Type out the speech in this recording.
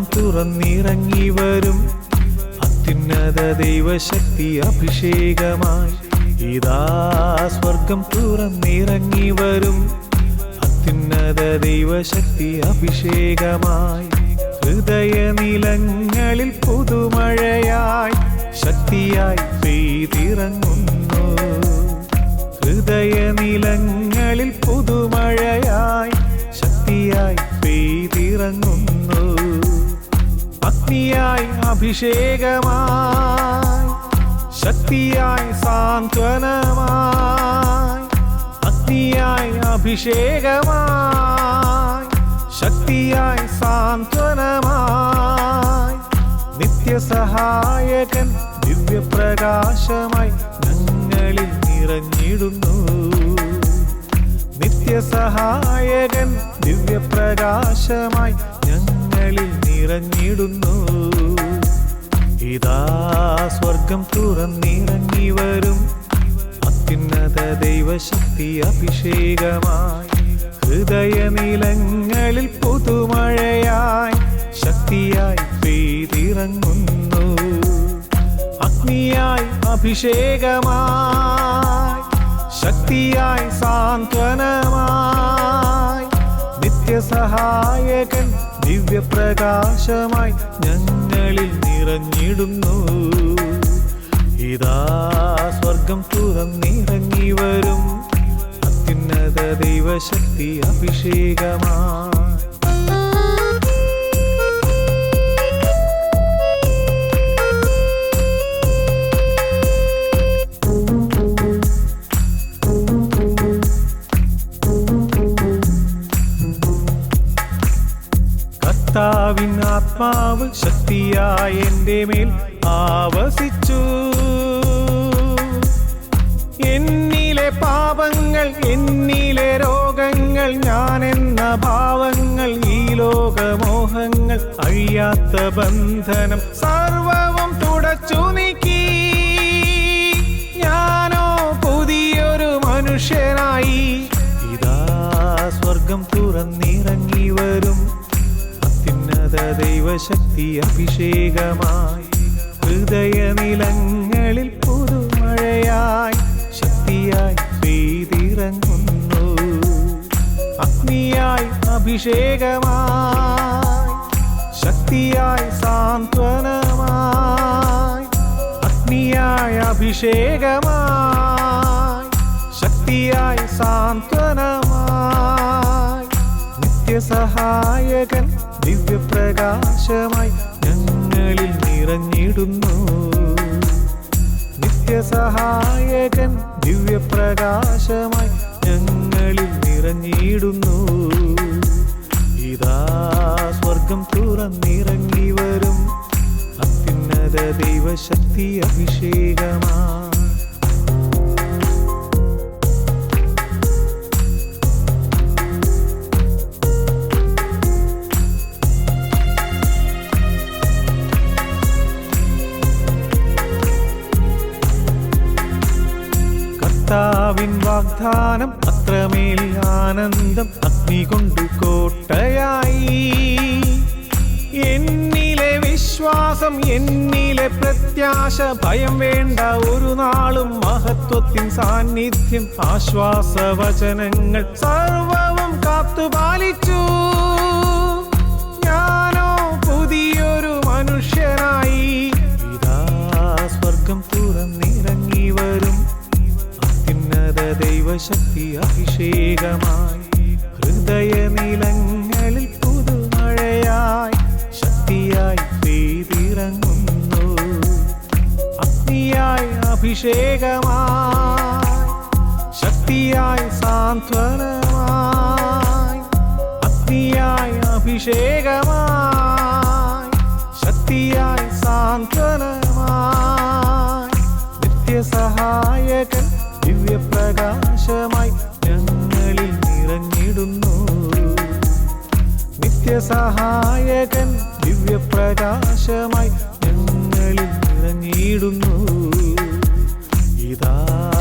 തുറന്നിറങ്ങി വരും. അത്യുന്നത ദൈവശക്തി അഭിഷേകമായി ഇതാ സ്വർഗം തുറന്നിറങ്ങി വരും. അത്യുന്നത ദൈവശക്തി അഭിഷേകമായി ഹൃദയ നിലങ്ങളിൽ പുതുമഴയായി ശക്തിയായി പെയ്തിറങ്ങുന്നു. ഹൃദയ നിലങ്ങളിൽ പുതുമഴയായി ശക്തിയായി പെയ്തിറങ്ങുന്നു. അഗ്നിയായി അഭിഷേകമായി ശക്തിയായി സാന്ത്വനമായി അഗ്നിയായി അഭിഷേകമായി ശക്തിയായി സാന്ത്വനമായി. നിത്യസഹായകൻ ദിവ്യപ്രകാശമായി ഞങ്ങളിൽ നിറഞ്ഞിടുന്നു. നിത്യസഹായകൻ ദിവ്യപ്രകാശമായി ഞങ്ങളിൽ നിറഞ്ഞിടുന്നു. ഇതാ സ്വർഗം തുറന്നിറങ്ങി വരും. അത്യുന്നത ദൈവശക്തി അഭിഷേകമായി. ഹൃദയനിലങ്ങളിൽ പുതുമഴയായി ശക്തിയായി പെയ്തിറങ്ങുന്നു. അഗ്നിയായി അഭിഷേകമായി. ശക്തിയായി സാന്ത്വനമായി. നിത്യസഹായകൻ ദിവ്യപ്രകാശമായി ഞങ്ങളിൽ നിറഞ്ഞിടുന്നു. ഇതാ സ്വർഗം തുറന്നിറങ്ങി വരും. അത്യുന്നത ദൈവശക്തി അഭിഷേകമായി കർത്താവിൻ ആത്മാവ് ശക്തിയായി എന്റെ മേൽ ആവസിച്ചു. എന്നിലെ പാപങ്ങൾ എന്നിലെ രോഗങ്ങൾ ഞാൻ എന്ന ഭാവങ്ങൾ ഈ ലോകമോഹങ്ങൾ അഴിയാത്ത ബന്ധനം സർവവും തുടച്ചു നീക്കി. ഞാനോ പുതിയൊരു മനുഷ്യനായി. ഇതാ സ്വർഗം തുറന്നിറങ്ങി. ദൈവശക്തി അഭിഷേകമായി. ഹൃദയനിലങ്ങളിൽ പുതുമഴയായി ശക്തിയായി പെയ്തിറങ്ങുന്നു. അഗ്നിയായി അഭിഷേകമായി. ശക്തിയായി സാന്ത്വനമായി. അഗ്നിയായി അഭിഷേകമായി. ശക്തിയായി സാന്ത്വനമായി. നിത്യസഹായകൻ ദിവ്യപ്രകാശമായി ഞങ്ങളിൽ നിറഞ്ഞിടുന്നു. നിത്യസഹായകൻ ദിവ്യപ്രകാശമായി ഞങ്ങളിൽ നിറഞ്ഞിടുന്നു. ഇതാ സ്വർഗം തുറന്നിറങ്ങി വരും. അത്യുന്നത ദൈവശക്തി അഭിഷേകമായി കർത്താവിൻ വാഗ്ദാനം അത്രമേൽ ആനന്ദം അഗ്നി കൊണ്ടു കോട്ടയായി. എന്നിലെ വിശ്വാസം എന്നിലെ പ്രത്യാശ ഭയം വേണ്ട ഒരു നാളും മഹത്വത്തിൻ സാന്നിധ്യം ആശ്വാസവചനങ്ങൾ സർവവും കാത്തുപാലിച്ചു. അഭിഷേകമായി ശക്തിയായി സാന്ത്വനമായി അഗ്നിയായി അഭിഷേകമായി ശക്തിയായി സാന്ത്വനമായി. നിത്യസഹായകൻ ദിവ്യപ്രകാശമായി ഞങ്ങളിൽ നിറഞ്ഞിടുന്നു. നിത്യസഹായകൻ ദിവ്യപ്രകാശമായി ഞങ്ങളിൽ നിറഞ്ഞിടുന്നു. ഇതാ സ്വർഗം തുറന്നു